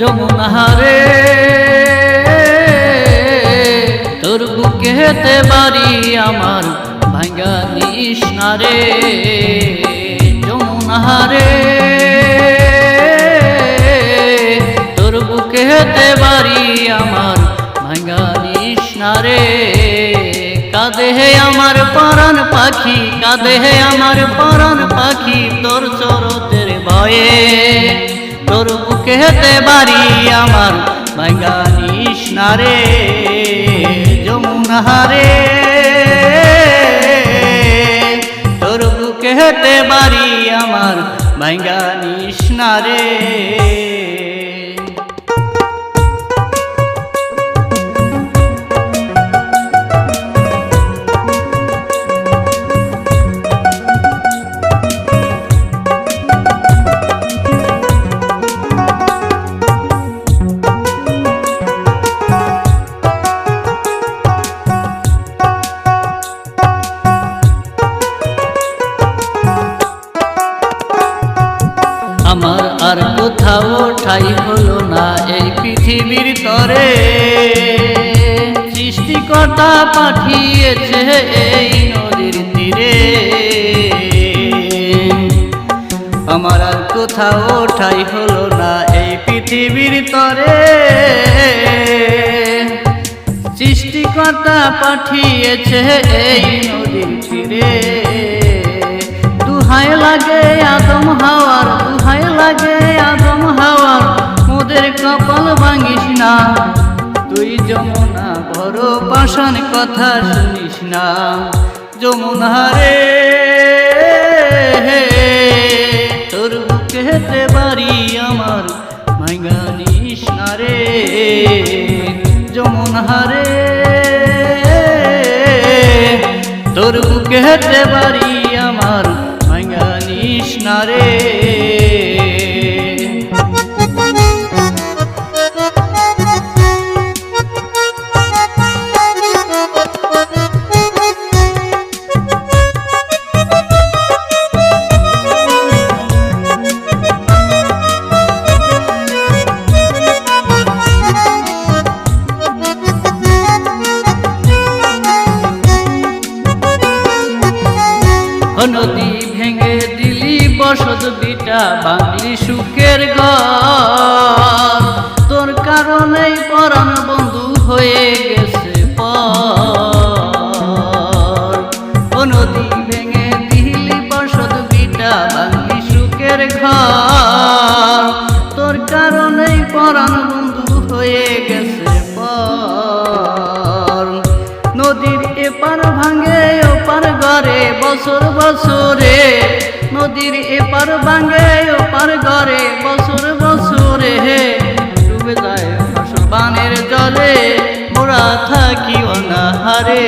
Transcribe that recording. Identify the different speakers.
Speaker 1: যমুনাহারে তোর বুকেতে বাড়ি আমার ভাঙ্গা নিষ্ণারে যমুনাহারে তোর বুকেতে বাড়ি আমার ভাঙ্গা নিষ্ণারে কাদেহে আমার পারান পাখি কাদেহে আমার পারান পাখি, তোর চরতের বয়ে তোর বাড়ি আমার? ভাঙ্গা নিষ্ণারে যমুনারে তোর বুকে বাড়ি আমার ভাঙ্গা নিষ্ণারে আমার কোথাও ঠাই হলো না এই পৃথিবীর তরে। সৃষ্টিকর্তা পাঠিয়েছে এই নদীর তীরে। আমার আর কোথাও ঠাই হলো না এই পৃথিবীর তরে। সৃষ্টিকর্তা পাঠিয়েছে এই নদীর তীরে। দুহায় লাগে আদম পাষাণ কথা শুনিস না। যমুনা রে তোর বুকেতে বাড়ি আমার মাইগানিস না রে। যমুনা রে, তোর বুকেতে বাড়ি নদী ভেঙে দিলি বসত বিটা বাঙলি সুখের ঘর। তোর কারণেই পরাণ বন্ধু হয়ে গেছে পর। ও নদী ভেঙে দিলি বিটা ঘর। তোর বছর বছরে, নদীর এপার ভাঙে, ওপার ঘরে, বছর বছরে ডুবে যায় বানের জলে, মোরা থাকি অনাহারে।